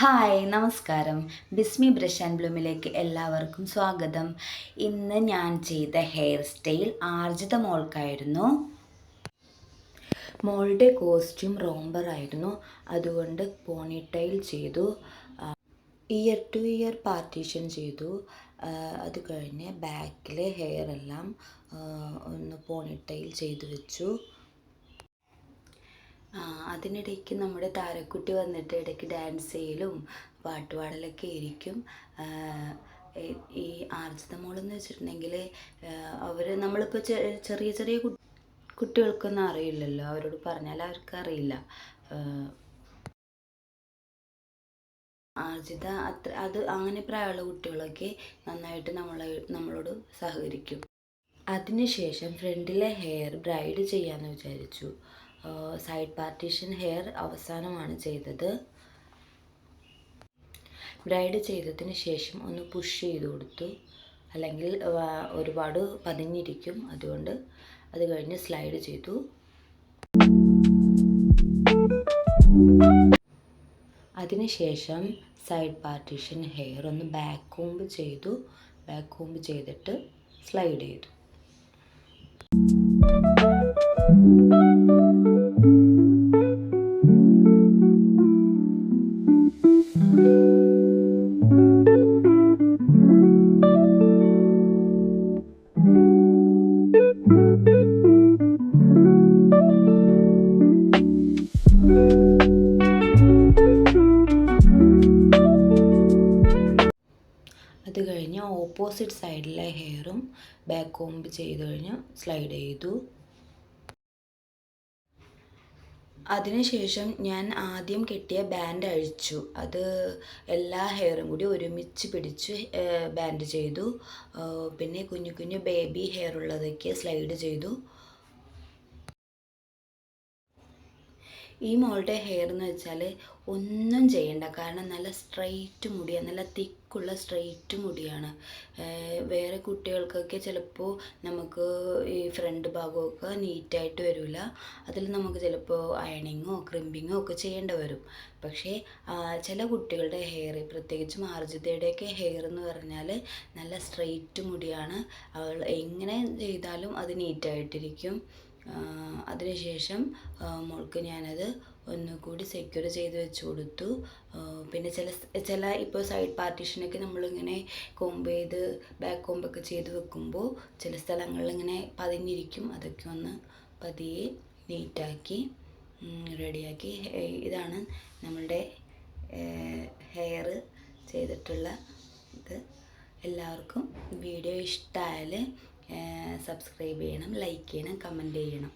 Hi നമസ്കാരം. ബിസ്മി brush and ബ്ലൂമിലേക്ക് എല്ലാവർക്കും സ്വാഗതം. ഇന്ന് ഞാൻ ചെയ്ത ഹെയർ സ്റ്റൈൽ ആർജിത മോൾക്കായിരുന്നു. മോളുടെ കോസ്റ്റ്യൂം റോംബർ ആയിരുന്നു. അതുകൊണ്ട് പോണിറ്റൈൽ ചെയ്തു. ഇയർ ടു ഇയർ പാർട്ടീഷൻ ചെയ്തു. അത് കഴിഞ്ഞ് ബാക്കിലെ ഹെയർ എല്ലാം ഒന്ന് പോണിറ്റൈൽ ചെയ്തു വെച്ചു. അതിനിടയ്ക്ക് നമ്മുടെ താരക്കുട്ടി വന്നിട്ട് ഇടയ്ക്ക് ഡാൻസ് ചെയ്യലും പാട്ടുപാടലൊക്കെ ആയിരിക്കും. ഈ- ആർജിത മോളെന്ന് വെച്ചിട്ടുണ്ടെങ്കിൽ അവർ നമ്മളിപ്പോൾ ചെറിയ ചെറിയ കുട്ടികൾക്കൊന്നും അറിയില്ലല്ലോ. അവരോട് പറഞ്ഞാൽ അവർക്ക് അറിയില്ല. ആർജിത അത്ര അത് അങ്ങനെ പ്രായമുള്ള കുട്ടികളൊക്കെ നന്നായിട്ട് നമ്മളെ നമ്മളോട് സഹകരിക്കും. അതിനുശേഷം ഫ്രണ്ടിലെ ഹെയർ ബ്രൈഡ് ചെയ്യാമെന്ന് വിചാരിച്ചു. സൈഡ് പാർട്ടീഷൻ ഹെയർ അവസാനമാണ് ചെയ്തത്. ബ്രൈഡ് ചെയ്തതിന് ശേഷം ഒന്ന് പുഷ് ചെയ്ത് കൊടുത്തു. അല്ലെങ്കിൽ ഒരുപാട് പതിഞ്ഞിരിക്കും. അതുകൊണ്ട് അത് കഴിഞ്ഞ് സ്ലൈഡ് ചെയ്തു. അതിനുശേഷം സൈഡ് പാർട്ടീഷൻ ഹെയർ ഒന്ന് ബാക്ക് കോംബ് ചെയ്തു. ബാക്ക് കോംബ് ചെയ്തിട്ട് സ്ലൈഡ് ചെയ്തു. അത് കഴിഞ്ഞ് ഓപ്പോസിറ്റ് സൈഡിലെ ഹെയറും ബാക്ക് കോംബ് ചെയ്ത് കഴിഞ്ഞ് സ്ലൈഡ് ചെയ്തു. അതിനുശേഷം ഞാൻ ആദ്യം കെട്ടിയ ബാൻഡ് അഴിച്ചു. അത് എല്ലാ ഹെയറും കൂടി ഒരുമിച്ച് പിടിച്ച് ബാൻഡ് ചെയ്തു. പിന്നെ കുഞ്ഞു കുഞ്ഞു ബേബി ഹെയർ ഉള്ളതൊക്കെ സ്ലൈഡ് ചെയ്തു. ഈ മോളുടെ ഹെയർ എന്ന് വെച്ചാൽ ഒന്നും ചെയ്യണ്ട. കാരണം നല്ല സ്ട്രെയിറ്റ് മുടിയാണ് നല്ല തിക്കുള്ള സ്ട്രെയിറ്റ് മുടിയാണ്. വേറെ കുട്ടികൾക്കൊക്കെ ചിലപ്പോൾ നമുക്ക് ഈ ഫ്രണ്ട് ഭാഗമൊക്കെ നീറ്റായിട്ട് വരില്ല അതിൽ നമുക്ക് ചിലപ്പോൾ അയണിങ്ങോ ക്രിമ്പിങ്ങോ ഒക്കെ ചെയ്യേണ്ടി വരും. പക്ഷേ ചില കുട്ടികളുടെ ഹെയർ പ്രത്യേകിച്ചും ആർജിതയുടെയൊക്കെ ഹെയർ എന്ന് പറഞ്ഞാൽ നല്ല സ്ട്രെയിറ്റ് മുടിയാണ്. അവൾ എങ്ങനെ ചെയ്താലും അത് നീറ്റായിട്ടിരിക്കും അതിനുശേഷം മോൾക്ക് ഞാനത് ഒന്നുകൂടി സെക്യൂർ ചെയ്ത് വെച്ച് കൊടുത്തു. പിന്നെ ചില ചില ഇപ്പോൾ സൈഡ് പാർട്ടീഷനൊക്കെ നമ്മളിങ്ങനെ കോമ്പ് ചെയ്ത് ബാക്ക് കോമ്പൊക്കെ ചെയ്ത് വെക്കുമ്പോൾ ചില സ്ഥലങ്ങളിൽ ഇങ്ങനെ പതിഞ്ഞിരിക്കും. അതൊക്കെ ഒന്ന് പതിയെ നീറ്റാക്കി റെഡിയാക്കി ഇതാണ് നമ്മളുടെ ഹെയർ ചെയ്തിട്ടുള്ള ഇത്. എല്ലാവർക്കും വീഡിയോ ഇഷ്ടമായാൽ സബ്സ്ക്രൈബ് ചെയ്യണം ലൈക്ക് ചെയ്യണം കമന്റ് ചെയ്യണം.